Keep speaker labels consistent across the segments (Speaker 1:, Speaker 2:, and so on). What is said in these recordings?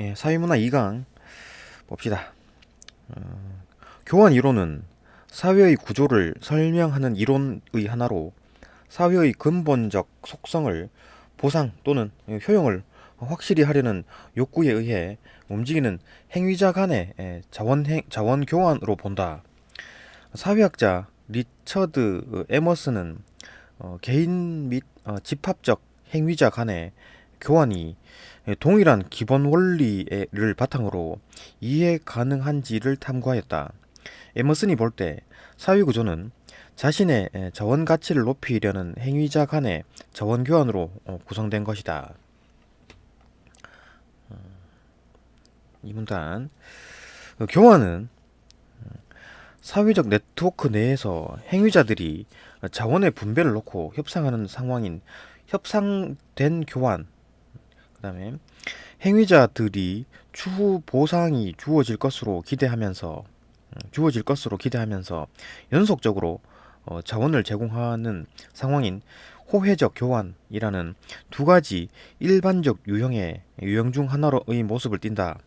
Speaker 1: 예, 사회문화 2강 봅시다. 어, 교환 이론은 사회의 구조를 설명하는 이론의 하나로 사회의 근본적 속성을 보상 또는 효용을 확실히 하려는 욕구에 의해 움직이는 행위자 간의 예, 자원, 행, 자원 교환으로 본다. 사회학자 리처드 에머스는 어, 개인 및 어, 집합적 행위자 간의 교환이 동일한 기본 원리를 바탕으로 이해 가능한지를 탐구하였다. 에머슨이 볼 때 사회 구조는 자신의 자원 가치를 높이려는 행위자 간의 자원 교환으로 어, 구성된 것이다. 어, 이 문단 그 교환은 사회적 네트워크 내에서 행위자들이 자원의 분배를 놓고 협상하는 상황인 협상된 교환 그다음에 행위자들이 추후 보상이 주어질 것으로 기대하면서 음, 주어질 것으로 기대하면서 연속적으로 어, 자원을 제공하는 상황인 호혜적 교환이라는 두 가지 일반적 유형의 유형 중 하나로의 모습을 띈다.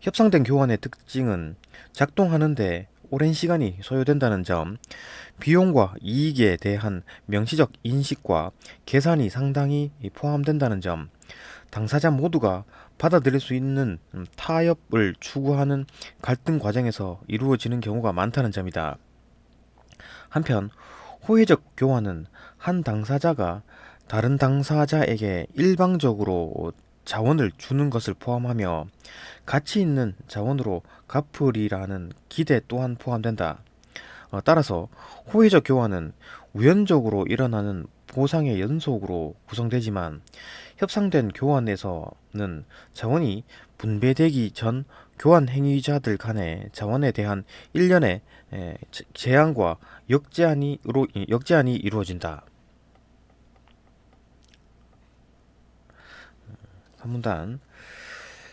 Speaker 1: 협상된 교환의 특징은 작동하는데 오랜 시간이 소요된다는 점, 비용과 이익에 대한 명시적 인식과 계산이 상당히 포함된다는 점, 당사자 모두가 받아들일 수 있는 음, 타협을 추구하는 갈등 과정에서 이루어지는 경우가 많다는 점이다. 한편 호혜적 교환은 한 당사자가 다른 당사자에게 일방적으로 자원을 주는 것을 포함하며 가치 있는 자원으로 갚으리라는 기대 또한 포함된다. 어, 따라서 호혜적 교환은 우연적으로 일어나는 보상의 연속으로 구성되지만 협상된 교환에서는 자원이 분배되기 전 교환 행위자들 간의 자원에 대한 일련의 제한과 역제한이, 역제한이 이루어진다. 한문단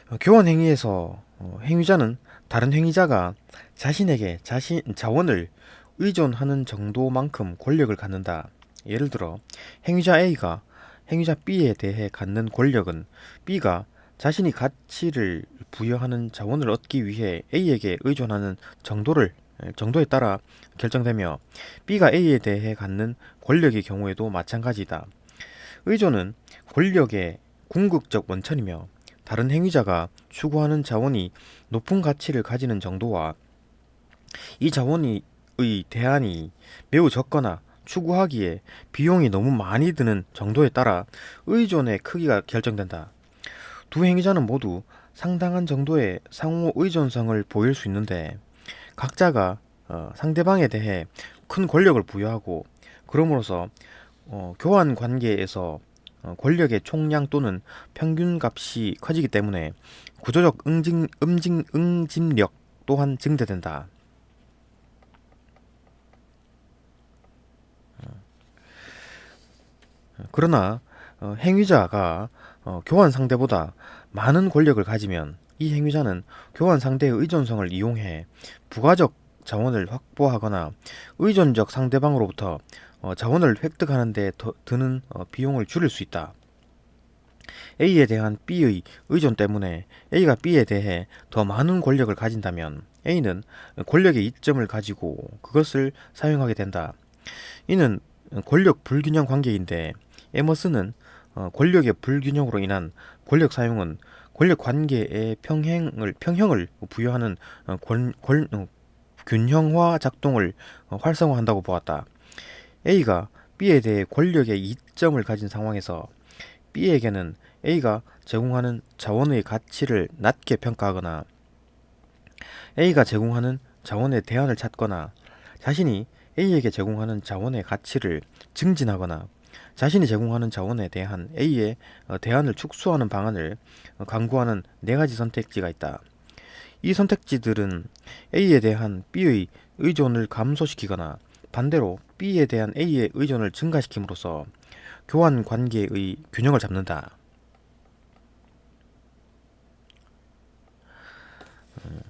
Speaker 1: 어, 교환 행위에서 어, 행위자는 다른 행위자가 자신에게 자신 자원을 의존하는 정도만큼 권력을 갖는다. 예를 들어 행위자 A가 행위자 B에 대해 갖는 권력은 B가 자신이 가치를 부여하는 자원을 얻기 위해 A에게 의존하는 정도를 정도에 따라 결정되며 B가 A에 대해 갖는 권력의 경우에도 마찬가지다. 의존은 권력의 궁극적 원천이며 다른 행위자가 추구하는 자원이 높은 가치를 가지는 정도와 이 자원의 대안이 매우 적거나 추구하기에 비용이 너무 많이 드는 정도에 따라 의존의 크기가 결정된다. 두 행위자는 모두 상당한 정도의 상호 의존성을 보일 수 있는데 각자가 어, 상대방에 대해 큰 권력을 부여하고 그럼으로써 어, 교환 관계에서 어, 권력의 총량 또는 평균 값이 커지기 때문에 구조적 응징, 음징, 응집력 또한 증대된다. 그러나 어, 행위자가 어, 교환 상대보다 많은 권력을 가지면 이 행위자는 교환 상대의 의존성을 이용해 부가적 자원을 확보하거나 의존적 상대방으로부터 어, 자원을 획득하는 데 더 드는 어, 비용을 줄일 수 있다. A에 대한 B의 의존 때문에 A가 B에 대해 더 많은 권력을 가진다면 A는 권력의 이점을 가지고 그것을 사용하게 된다. 이는 권력 불균형 관계인데 에머스는 어, 권력의 불균형으로 인한 권력 사용은 권력 관계의 평행을 평형을 부여하는 어, 권, 권, 어, 균형화 작동을 어, 활성화한다고 보았다. A가 B에 대해 권력의 이점을 가진 상황에서 B에게는 A가 제공하는 자원의 가치를 낮게 평가하거나 A가 제공하는 자원의 대안을 찾거나 자신이 A에게 제공하는 자원의 가치를 증진하거나 자신이 제공하는 자원에 대한 A의 어, 대안을 축소하는 방안을 어, 강구하는 네 가지 선택지가 있다. 이 선택지들은 A에 대한 B의 의존을 감소시키거나 반대로 B에 대한 A의 의존을 증가시킴으로써 교환 관계의 균형을 잡는다. 음,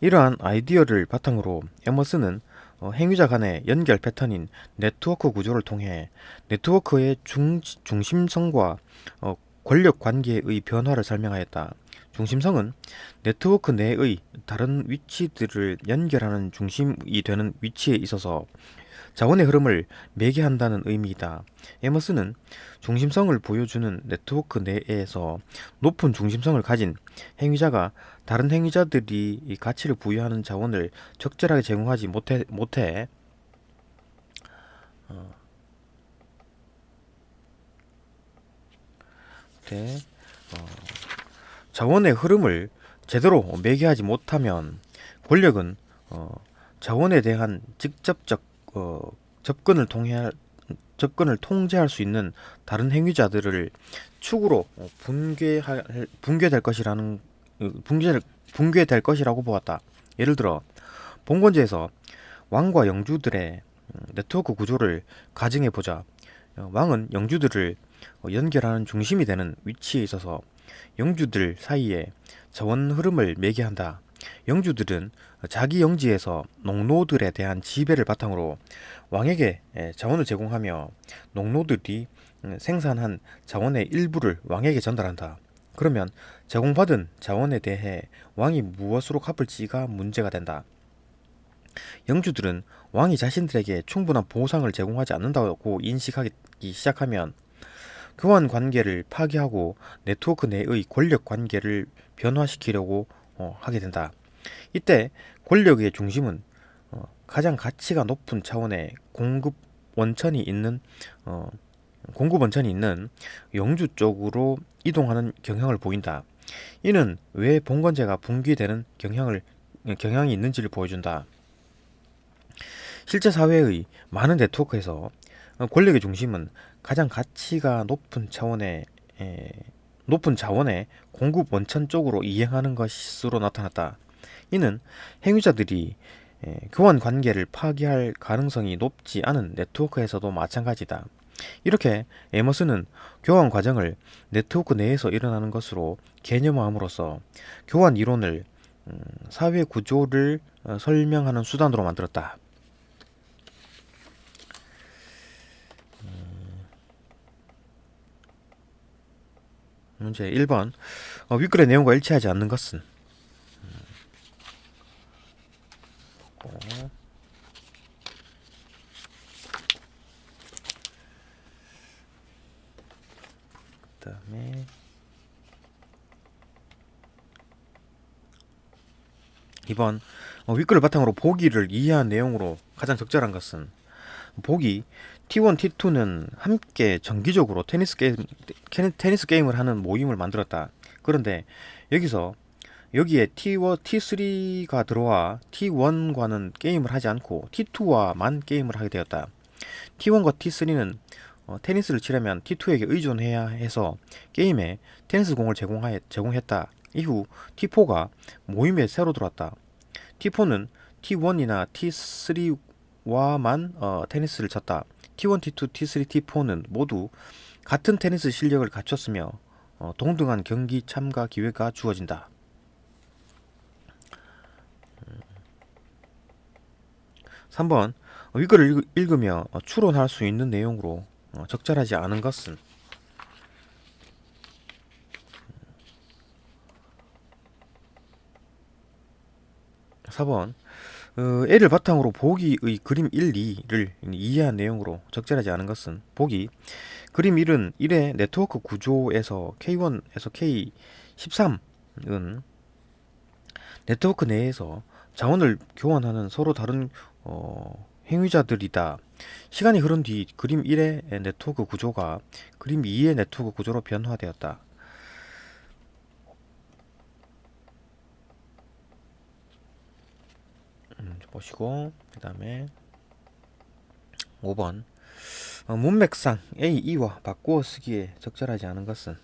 Speaker 1: 이러한 아이디어를 바탕으로 에머스는 어, 행위자 간의 연결 패턴인 네트워크 구조를 통해 네트워크의 중, 중심성과 어, 권력 관계의 변화를 설명하였다. 중심성은 네트워크 내의 다른 위치들을 연결하는 중심이 되는 위치에 있어서 자원의 흐름을 매개한다는 의미이다. 에머스는 중심성을 보여주는 네트워크 내에서 높은 중심성을 가진 행위자가 다른 행위자들이 이 가치를 부여하는 자원을 적절하게 제공하지 못해, 못해 어, 네, 어, 자원의 흐름을 제대로 매개하지 못하면 권력은 어, 자원에 대한 직접적 어, 접근을 통해 접근을 통제할 수 있는 다른 행위자들을 축으로 어, 붕괴할 붕괴될 것이라는 어, 붕괴 붕괴될 것이라고 보았다. 예를 들어 봉건제에서 왕과 영주들의 음, 네트워크 구조를 가정해 보자. 어, 왕은 영주들을 어, 연결하는 중심이 되는 위치에 있어서 영주들 사이에 자원 흐름을 매개한다. 영주들은 자기 영지에서 농노들에 대한 지배를 바탕으로 왕에게 에, 자원을 제공하며 농노들이 음, 생산한 자원의 일부를 왕에게 전달한다. 그러면 제공받은 자원에 대해 왕이 무엇으로 갚을지가 문제가 된다. 영주들은 왕이 자신들에게 충분한 보상을 제공하지 않는다고 인식하기 시작하면 교환 관계를 파괴하고 네트워크 내의 권력 관계를 변화시키려고 어, 하게 된다. 이때 권력의 중심은 어, 가장 가치가 높은 차원의 공급 원천이 있는 어, 공급 원천이 있는 영주 쪽으로 이동하는 경향을 보인다. 이는 왜 봉건제가 붕괴되는 경향을 경향이 있는지를 보여준다. 실제 사회의 많은 네트워크에서 권력의 중심은 가장 가치가 높은 차원의 에, 높은 자원의 공급 원천 쪽으로 이행하는 것으로 나타났다. 이는 행위자들이 에, 교환 관계를 파기할 가능성이 높지 않은 네트워크에서도 마찬가지다. 이렇게 에머스는 교환 과정을 네트워크 내에서 일어나는 것으로 개념화함으로써 교환 이론을 음, 사회 구조를 어, 설명하는 수단으로 만들었다. 문제 1번 어, 윗글의 내용과 일치하지 않는 것은 어. 그다음에 2번 어, 윗글을 바탕으로 보기를 이해한 내용으로 가장 적절한 것은 보기 T1, T2는 함께 정기적으로 테니스 게임 테니- 테니스 게임을 하는 모임을 만들었다. 그런데 여기서 여기에 T1, T3가 들어와 T1과는 게임을 하지 않고 T2와만 게임을 하게 되었다. T1과 T3는 어, 테니스를 치려면 T2에게 의존해야 해서 게임에 테니스 공을 제공하, 제공했다. 이후 T4가 모임에 새로 들어왔다. T4는 T1이나 T3와만 어, 테니스를 쳤다. T1, T2, T3, T4는 모두 같은 테니스 실력을 갖췄으며 어, 동등한 경기 참가 기회가 주어진다. 음. 3번 위글을 읽- 읽으며 어, 추론할 수 있는 내용으로 어, 적절하지 않은 것은 4번 어, L을 바탕으로 보기의 그림 1, 2를 이해한 내용으로 적절하지 않은 것은 보기 그림 1은 1의 네트워크 구조에서 K1에서 K13은 네트워크 내에서 자원을 교환하는 서로 다른 어, 행위자들이다. 시간이 흐른 뒤 그림 1의 네트워크 구조가 그림 2의 네트워크 구조로 변화되었다. 음, 보시고 그 다음에 5번 어, 문맥상 A, E와 바꾸어 쓰기에 적절하지 않은 것은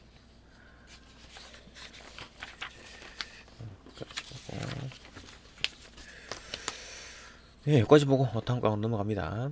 Speaker 1: 예, 여기까지 보고 다음 강 넘어갑니다.